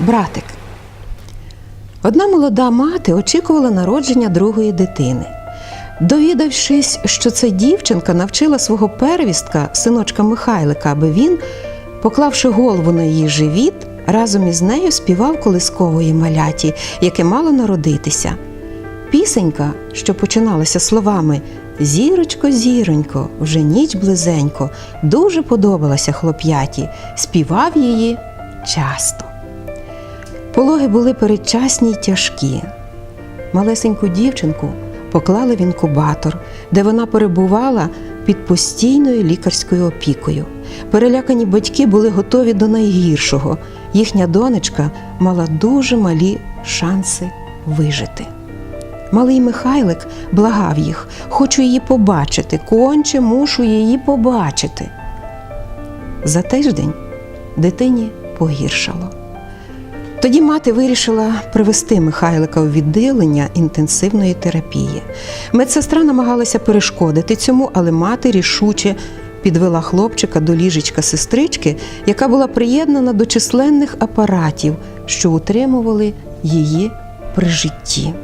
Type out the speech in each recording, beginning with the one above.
братик. Одна молода мати очікувала народження другої дитини. Довідавшись, що це дівчинка навчила свого первістка, синочка Михайлика, аби він, поклавши голову на її живіт, разом із нею співав колискової маляті, яке мало народитися. Пісенька, що починалася словами Зірочко, зіронько, вже ніч близенько, дуже подобалася хлоп'яті, співав її часто. Пологи були передчасні й тяжкі. Малесеньку дівчинку поклали в інкубатор, де вона перебувала під постійною лікарською опікою. Перелякані батьки були готові до найгіршого. Їхня донечка мала дуже малі шанси вижити. Малий Михайлик благав їх, хочу її побачити, конче мушу її побачити. За тиждень дитині погіршало. Тоді мати вирішила привести Михайлика у відділення інтенсивної терапії. Медсестра намагалася перешкодити цьому, але мати рішуче підвела хлопчика до ліжечка сестрички, яка була приєднана до численних апаратів, що утримували її при житті.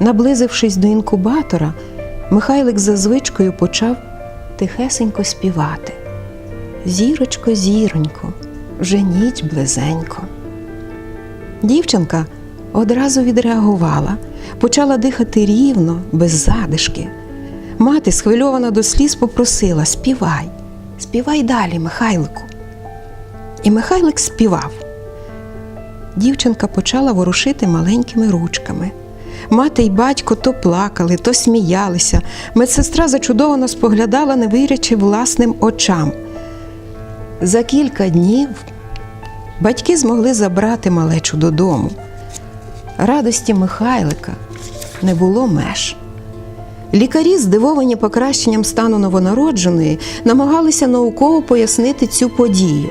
Наблизившись до інкубатора, Михайлик за звичкою почав тихесенько співати. Зірочко, зіронько, вже ніч близенько. Дівчинка одразу відреагувала, почала дихати рівно, без задишки. Мати, схвильована до сліз, попросила співай, співай далі, Михайлику. І Михайлик співав. Дівчинка почала ворушити маленькими ручками. Мати й батько то плакали, то сміялися. Медсестра зачудовано споглядала, не вірячи власним очам. За кілька днів батьки змогли забрати малечу додому. Радості Михайлика не було меж. Лікарі, здивовані покращенням стану новонародженої, намагалися науково пояснити цю подію.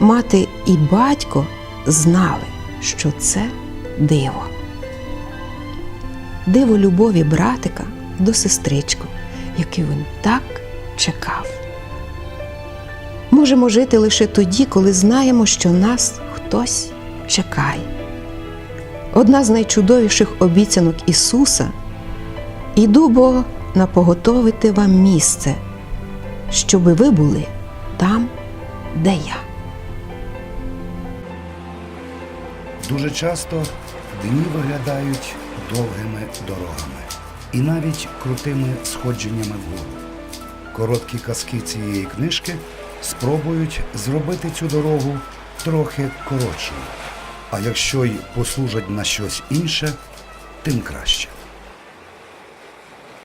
Мати і батько знали, що це диво. Диво любові братика до сестрички, яку він так чекав. Можемо жити лише тоді, коли знаємо, що нас хтось чекає. Одна з найчудовіших обіцянок Ісуса іду бо напоготовити вам місце, щоби ви були там, де я. Дуже часто дні виглядають довгими дорогами і навіть крутими сходженнями вгору. Короткі казки цієї книжки спробують зробити цю дорогу трохи коротшою. А якщо й послужать на щось інше, тим краще.